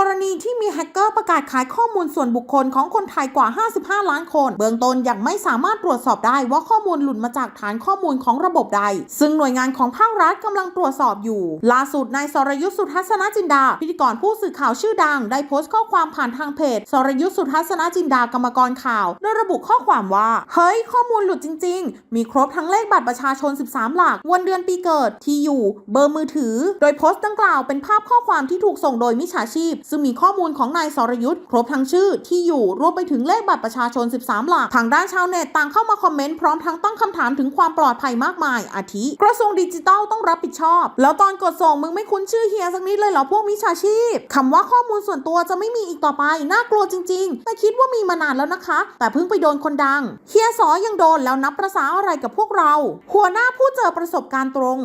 กรณีที่มีแฮกเกอร์ประกาศขายข้อมูลส่วนบุคคลของคนไทยกว่า 55 ล้านคน เบื้องต้นยังไม่สามารถตรวจสอบได้ว่าข้อมูลหลุดมาจากฐานข้อมูลของระบบใด ซึ่งหน่วยงานของภาครัฐกำลังตรวจสอบอยู่ ล่าสุดนายสรยุทธสุทัศนจินดา พิธีกรผู้สื่อข่าวชื่อดัง ได้โพสต์ข้อความผ่านทางเพจ สรยุทธสุทัศนจินดากรรมกรข่าว โดยระบุข้อความว่า เฮ้ย ข้อมูลหลุดจริง ๆ มีครบทั้งเลขบัตรประชาชน 13 หลัก วันเดือนปีเกิด ที่อยู่ เบอร์มือถือ โดยโพสต์ดังกล่าวเป็นภาพข้อความที่ถูกส่งโดยมิจฉาชีพซึ่งมีข้อมูลของนายสรยุทธ์ครบทั้งชื่อที่อยู่รวมไปถึงเลขบัตรประชาชน 13 หลัก ทางด้านชาวเน็ตต่างเข้ามาคอมเมนต์พร้อมทั้งตั้งคำถามถึงความปลอดภัยมากมาย อาทิ กระทรวงดิจิทัลต้องรับผิดชอบ แล้วตอนกดส่งมึงไม่คุ้นชื่อเฮียสักนิดเลยเหรอพวกมิจฉาชีพคำว่าข้อมูลส่วนตัวจะไม่มีอีกต่อไป น่ากลัวจริง ๆ แต่คิดว่ามีมานานแล้วนะคะ แต่เพิ่งไปโดนคนดัง เฮียสอยังโดนแล้วนับประษาอะไรกับพวกเรา หัวหน้าผู้เจอประสบการณ์ตรง